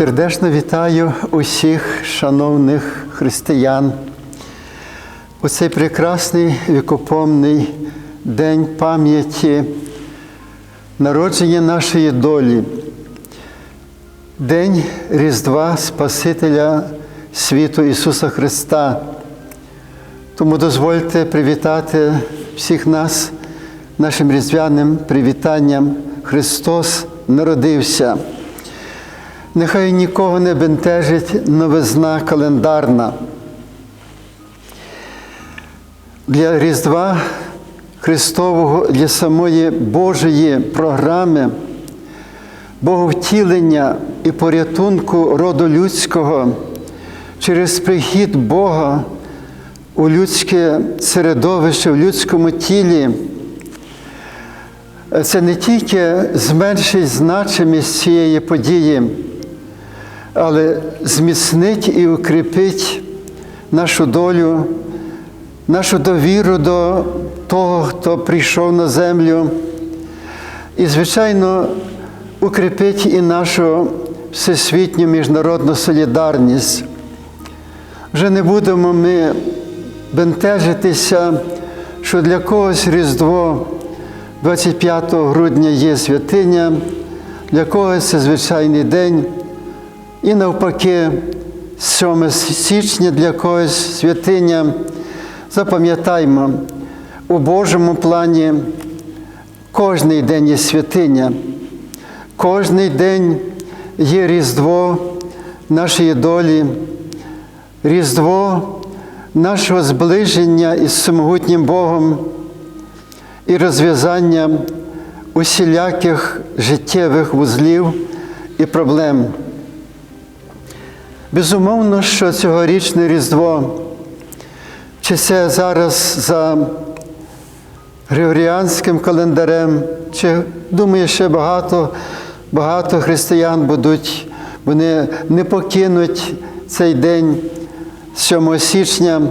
Сердечно вітаю усіх шановних християн у цей прекрасний вікопомний день пам'яті народження нашої долі, День Різдва Спасителя світу Ісуса Христа. Тому дозвольте привітати всіх нас нашим різдвяним привітанням. Христос народився. Нехай нікого не бентежить новизна календарна. Для Різдва Христового, для самої Божої програми, Боговтілення і порятунку роду людського через прихід Бога у людське середовище, в людському тілі. Це не тільки зменшить значимість цієї події, але зміцнить і укріпить нашу долю, нашу довіру до того, хто прийшов на землю, і, звичайно, укріпить і нашу всесвітню міжнародну солідарність. Вже не будемо ми бентежитися, що для когось Різдво 25 грудня є святиня, для когось це звичайний день. І навпаки, 7 січня для когось святиня. Запам'ятаймо, у Божому плані кожний день є святиня, кожний день є Різдво нашої долі, Різдво нашого зближення із самогутнім Богом і розв'язання усіляких життєвих вузлів і проблем. Безумовно, що цьогорічне Різдво, чи це зараз за Григоріанським календарем, чи думаю, ще багато багато християн будуть, вони не покинуть цей день 7 січня,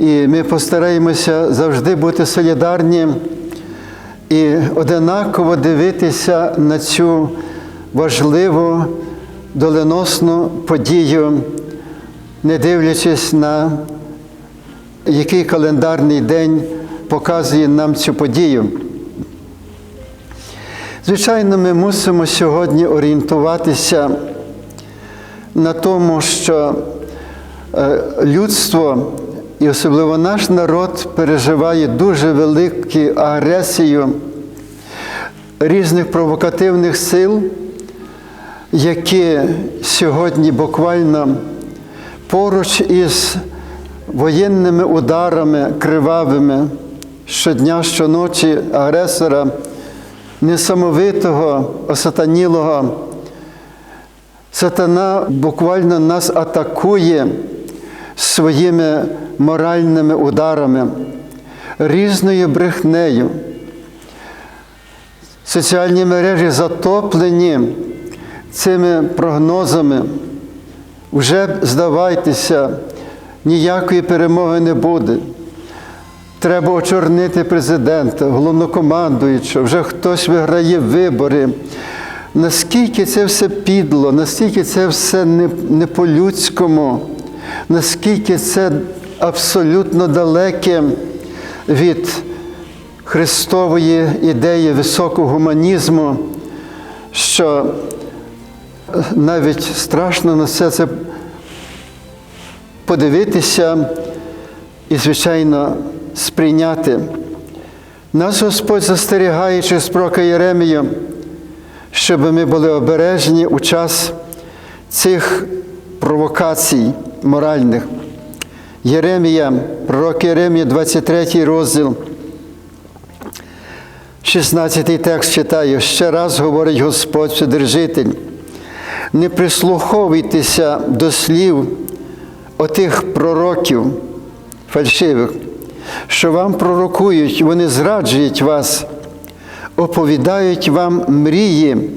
і ми постараємося завжди бути солідарні і одинаково дивитися на цю важливу доленосну подію, не дивлячись на який календарний день показує нам цю подію. Звичайно, ми мусимо сьогодні орієнтуватися на тому, що людство, і особливо наш народ, переживає дуже велику агресію різних провокативних сил, які сьогодні буквально поруч із воєнними ударами кривавими щодня, щоночі агресора, несамовитого, осатанілого, сатана буквально нас атакує своїми моральними ударами, різною брехнею. Соціальні мережі затоплені цими прогнозами. Вже здавайтеся, ніякої перемоги не буде. Треба очорнити президента, головнокомандуючого, вже хтось виграє вибори. Наскільки це все підло, наскільки це все не, не по-людському, наскільки це абсолютно далеке від Христової ідеї високого гуманізму, що навіть страшно на все це подивитися і, звичайно, сприйняти. Нас Господь застерігає через пророка Єремію, щоб ми були обережні у час цих провокацій моральних. Єремія, пророк Єремія, 23 розділ, 16 текст читаю. Ще раз говорить Господь Вседержитель, не прислуховуйтеся до слів отих пророків фальшивих, що вам пророкують, вони зраджують вас, оповідають вам мрії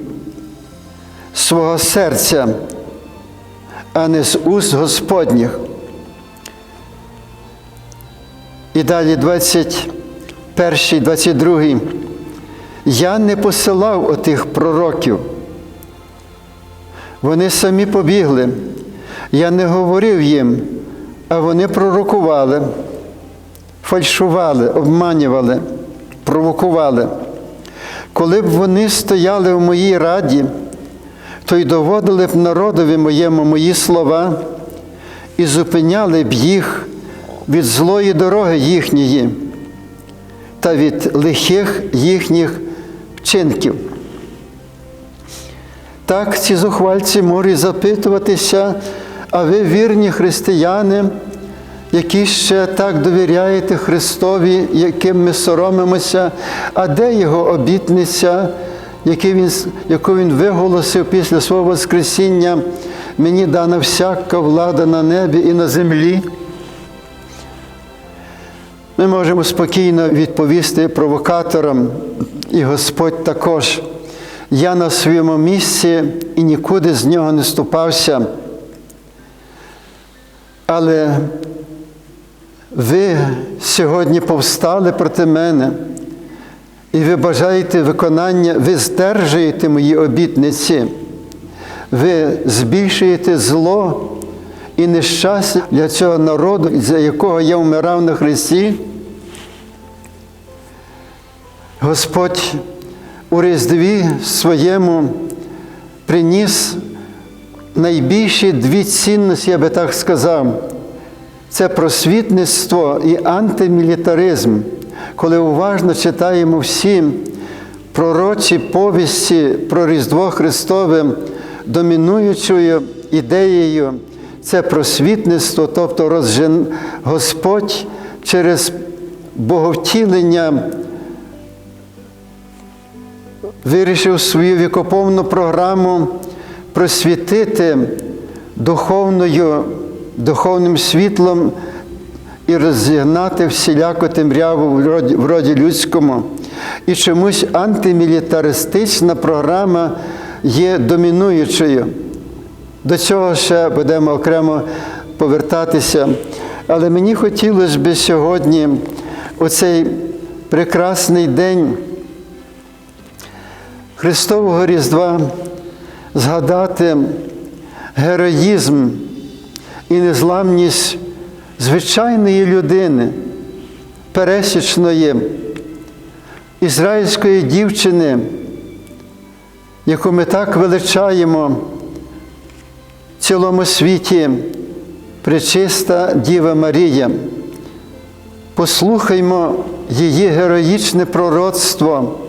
свого серця, а не з уст Господніх. І далі 21, 22. Я не посилав отих пророків. Вони самі побігли. Я не говорив їм, а вони пророкували, фальшували, обманювали, провокували. Коли б вони стояли в моїй раді, то й доводили б народові моєму мої слова і зупиняли б їх від злої дороги їхньої та від лихих їхніх вчинків. Так, ці зухвальці можуть запитуватися, а ви вірні християни, які ще так довіряєте Христові, яким ми соромимося, а де Його обітниця, яку він, виголосив після свого Воскресіння, мені дана всяка влада на небі і на землі. Ми можемо спокійно відповісти провокаторам, і Господь також. Я на своєму місці і нікуди з нього не ступався. Але ви сьогодні повстали проти мене, і ви бажаєте виконання, ви здержуєте мої обітниці, ви збільшуєте зло і нещастя для цього народу, за якого я вмирав на Христі. Господь у Різдві своєму приніс найбільші дві цінності, я би так сказав. Це просвітництво і антимілітаризм, коли уважно читаємо всі пророчі повісті про Різдво Христове, домінуючою ідеєю це просвітництво, тобто розжен... Господь через боговтілення вирішив свою вікоповну програму просвітити духовною, духовним світлом і розігнати всіляку темряву в роді, людському. І чомусь антимілітаристична програма є домінуючою. До цього ще будемо окремо повертатися. Але мені хотілося б сьогодні, у цей прекрасний день Христового Різдва, згадати героїзм і незламність звичайної людини, пересічної ізраїльської дівчини, яку ми так величаємо в цілому світі, пречиста Діва Марія. Послухаймо її героїчне пророцтво.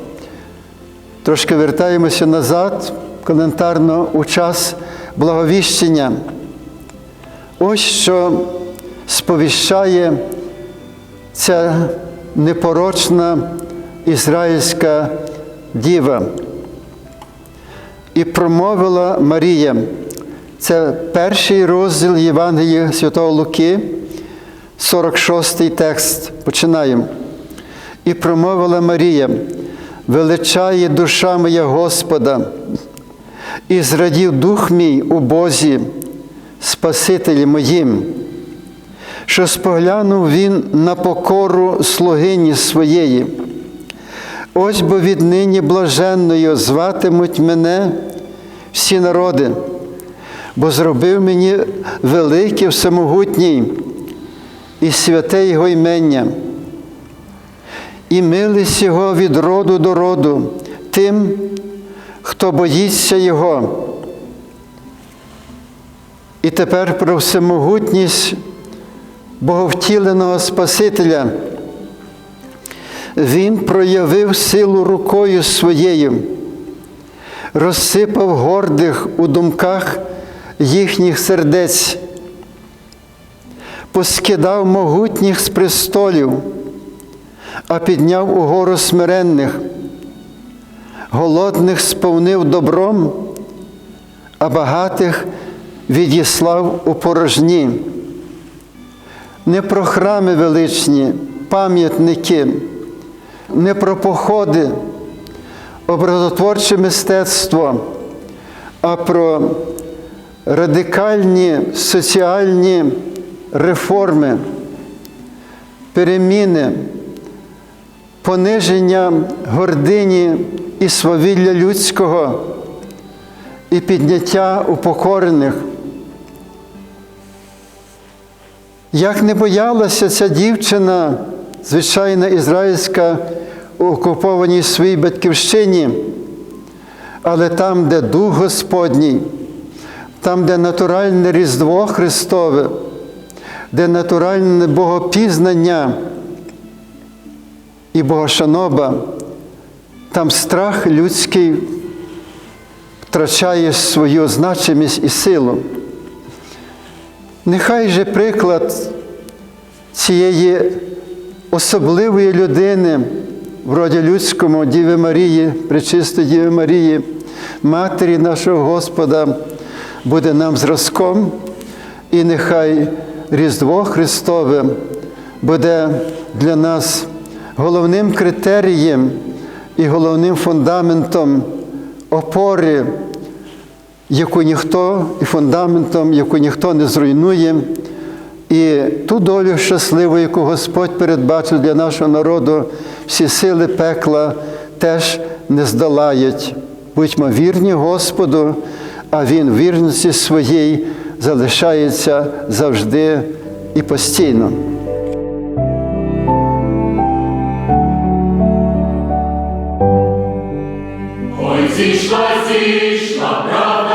Трошки вертаємося назад, календарно у час благовіщення. Ось що сповіщає ця непорочна ізраїльська діва. І промовила Марія. Це перший розділ Євангелія Святого Луки, 46 текст. Починаємо. І промовила Марія, величає душа моя Господа, і зрадів дух мій у Бозі, Спасителі моїм, що споглянув він на покору слугині своєї. Ось бо віднині блаженною зватимуть мене всі народи, бо зробив мені великий всемогутній і святе Його імення, і милість Його від роду до роду тим, хто боїться Його. І тепер про всемогутність Боговтіленого Спасителя. Він проявив силу рукою своєю, розсипав гордих у думках їхніх сердець, поскидав могутніх з престолів, а підняв угору смиренних, голодних сповнив добром, а багатих відіслав у порожні. Не про храми величні, пам'ятники, не про походи, образотворче мистецтво, а про радикальні соціальні реформи, переміни, пониження гордині і свавілля людського і підняття упокорених. Як не боялася ця дівчина, звичайна ізраїльська у окупованій своїй батьківщині, але там, де Дух Господній, там, де натуральне Різдво Христове, де натуральне Богопізнання і Богошаноба, там страх людський втрачає свою значимість і силу. Нехай же приклад цієї особливої людини в роді людському Діви Марії, Пречистої Діви Марії, Матері нашого Господа, буде нам зразком, і нехай Різдво Христове буде для нас головним критерієм і головним фундаментом опори яку ніхто і фундаментом, яку ніхто не зруйнує, і ту долю щасливу, яку Господь передбачив для нашого народу, всі сили пекла теж не здолають. Будьмо вірні Господу, а Він вірності своїй залишається завжди і постійно. Зійшла, зійшла, правда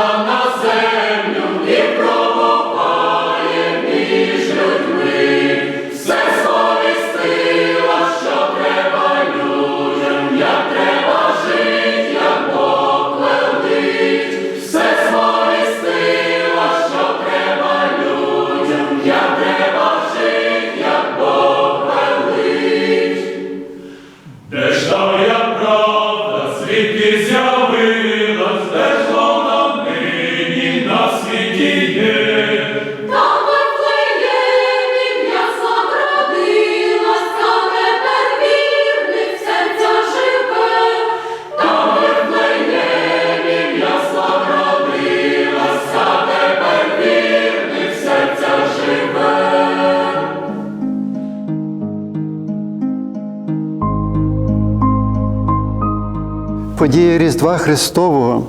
Різдва Христового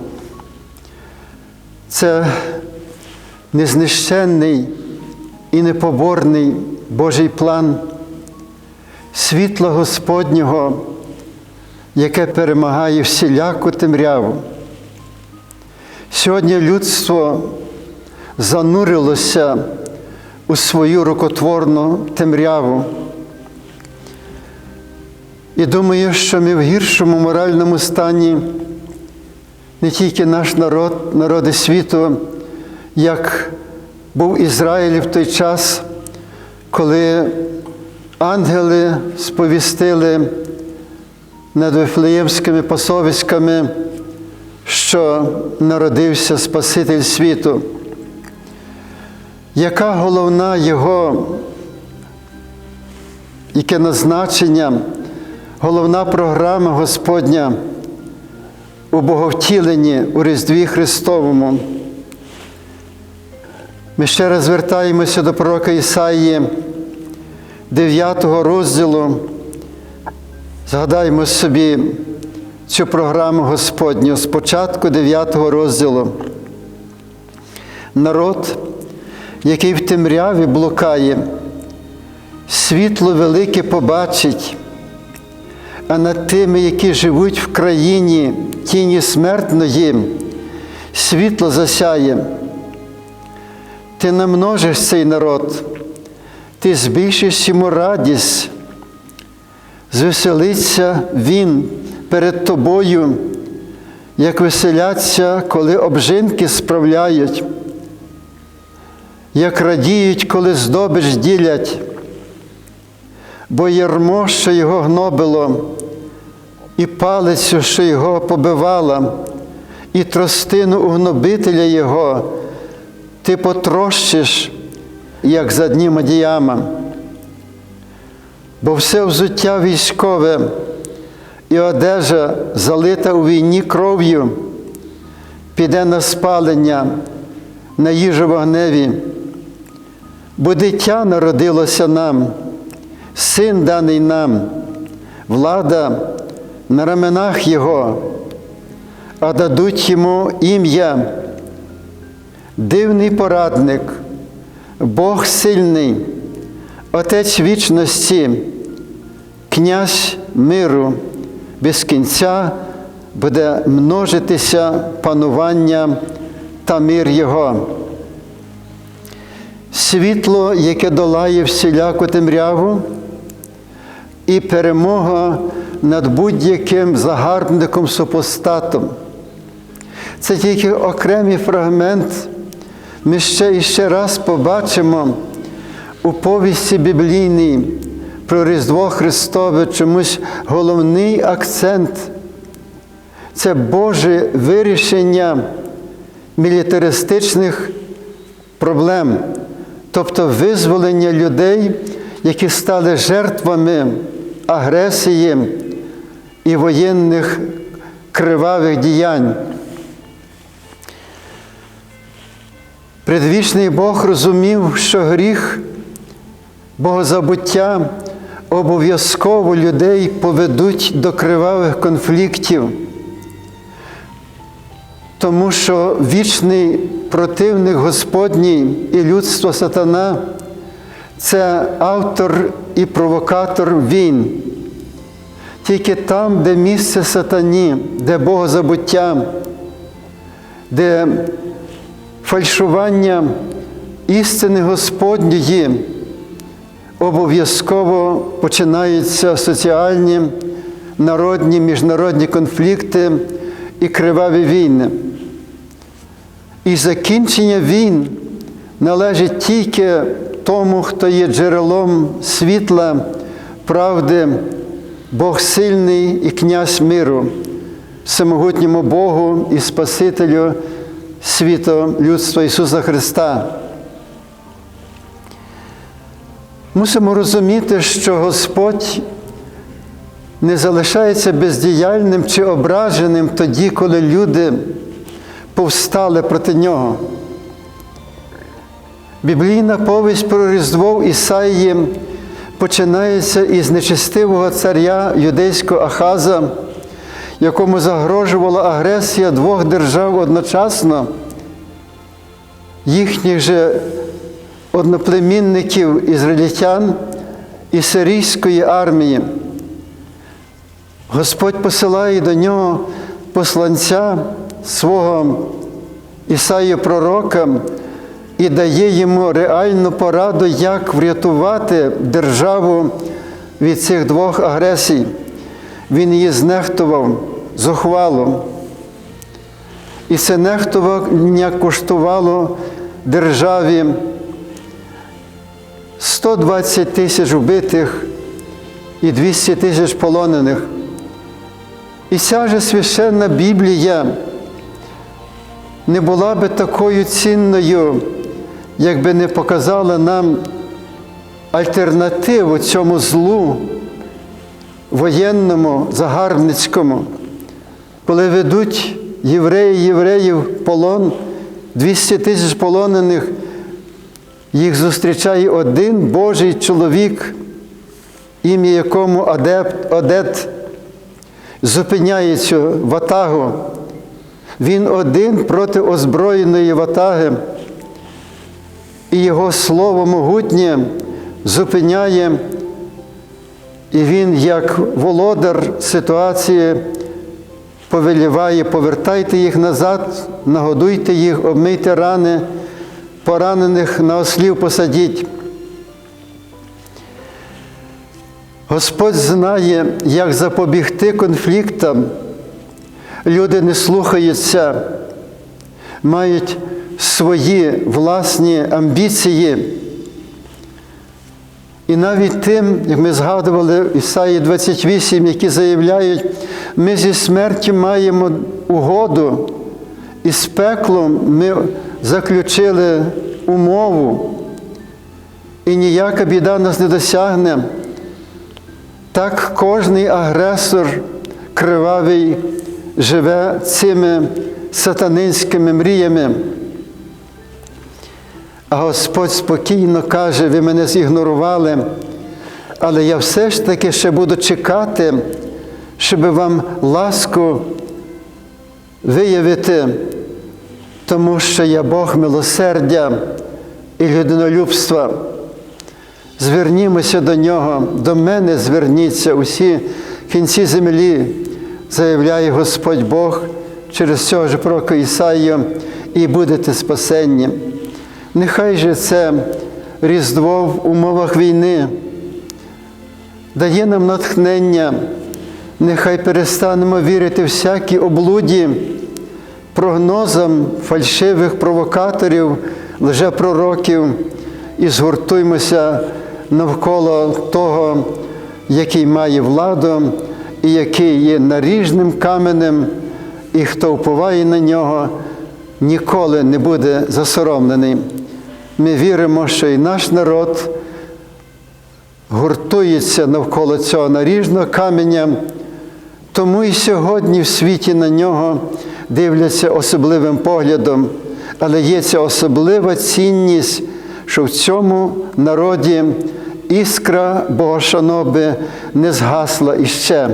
це незнищенний і непоборний Божий план світла Господнього, яке перемагає всіляку темряву. Сьогодні людство занурилося у свою рукотворну темряву. І думаю, що ми в гіршому моральному стані не тільки наш народ, народи світу, як був Ізраїль в той час, коли ангели сповістили над Вифлеємськими пасовиськами, що народився Спаситель світу. Яка головна його, яке назначення? головна програма Господня у Боговтіленні у Різдві Христовому. Ми ще раз звертаємося до пророка Ісаї, 9 розділу. Згадаємо собі цю програму Господню з початку 9 розділу. Народ, який в темряві блукає, світло велике побачить а над тими, які живуть в країні тіні смертної, світло засяє. Ти намножиш цей народ, ти збільшиш йому радість, звеселиться він перед тобою, як веселяться, коли обжинки справляють, як радіють, коли здобич ділять бо ярмо, що його гнобило, і палицю, що його побивала, і тростину у гнобителя його, ти потрощиш, як за дні Мадіяма. Бо все взуття військове і одежа, залита у війні кров'ю, піде на спалення, на їжу вогневі, бо дитя народилося нам. Син даний нам, влада на раменах Його, а дадуть йому ім'я. Дивний порадник, Бог сильний, Отець вічності, князь миру, без кінця буде множитися панування та мир Його. Світло, яке долає всіляку темряву, і перемога над будь-яким загарбником супостатом. Це тільки окремий фрагмент. Ми ще і ще раз побачимо у повісті біблійній про Різдво Христове чомусь головний акцент це Боже вирішення мілітаристичних проблем, тобто визволення людей, які стали жертвами агресії і воєнних кривавих діянь. Предвічний Бог розумів, що гріх богозабуття обов'язково людей поведуть до кривавих конфліктів, тому що вічний противник Господній і людство сатана це автор і провокатор війн. Тільки там, де місце сатані, де богозабуття, де фальшування істини Господньої, обов'язково починаються соціальні, народні, міжнародні конфлікти і криваві війни. І закінчення війн належить тільки тому, хто є джерелом світла, правди, Бог сильний і князь миру, всемогутньому Богу і Спасителю світу людства Ісуса Христа. Мусимо розуміти, що Господь не залишається бездіяльним чи ображеним тоді, коли люди повстали проти нього. Біблійна повість про Різдво в Ісаїї починається із нечестивого царя юдейського Ахаза, якому загрожувала агресія двох держав одночасно, їхніх же одноплемінників ізраїльтян і сирійської армії. Господь посилає до нього посланця свого Ісаю пророка і дає йому реальну пораду, як врятувати державу від цих двох агресій. Він її знехтував зухвало. І це нехтування коштувало державі 120 тисяч вбитих і 200 тисяч полонених. І ця же священна Біблія не була би такою цінною, якби не показала нам альтернативу цьому злу воєнному, загарбницькому, коли ведуть євреї, євреїв в полон, 200 тисяч полонених, їх зустрічає один Божий чоловік, ім'я якому Адепт, Одет, зупиняє цю ватагу. Він один проти озброєної ватаги, і його слово могутнє зупиняє, і він, як володар ситуації, повеліває, повертайте їх назад, нагодуйте їх, обмийте рани, поранених на ослів посадіть. Господь знає, як запобігти конфліктам. Люди не слухаються, мають свої власні амбіції. І навіть тим, як ми згадували Ісаї 28, які заявляють, ми зі смертю маємо угоду, і з пеклом ми заключили умову, і ніяка біда нас не досягне. Так кожний агресор кривавий живе цими сатанинськими мріями. А Господь спокійно каже, ви мене зігнорували, але я все ж таки ще буду чекати, щоб вам ласку виявити, тому що я Бог милосердя і людинолюбства. Звернімося до нього, до мене зверніться усі кінці землі, заявляє Господь Бог через цього ж пророка Ісаїю, і будете спасенні. Нехай же це Різдво в умовах війни дає нам натхнення, нехай перестанемо вірити всякій облуді, прогнозам фальшивих провокаторів, лжепророків і згуртуймося навколо того, який має владу і який є наріжним каменем, і хто вповає на нього, ніколи не буде засоромлений. Ми віримо, що і наш народ гуртується навколо цього наріжного каменя, тому і сьогодні в світі на нього дивляться особливим поглядом, але є ця особлива цінність, що в цьому народі іскра Богошаноби не згасла іще,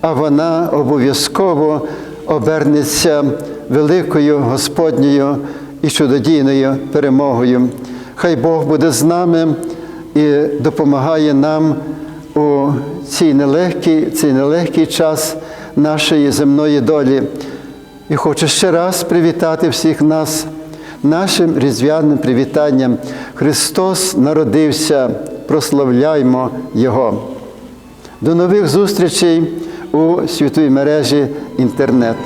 а вона обов'язково обернеться великою Господньою і чудодійною перемогою. Хай Бог буде з нами і допомагає нам у цій нелегкий, цей нелегкий час нашої земної долі. І хочу ще раз привітати всіх нас нашим різдвяним привітанням. Христос народився, прославляймо Його. До нових зустрічей у світовій мережі інтернет.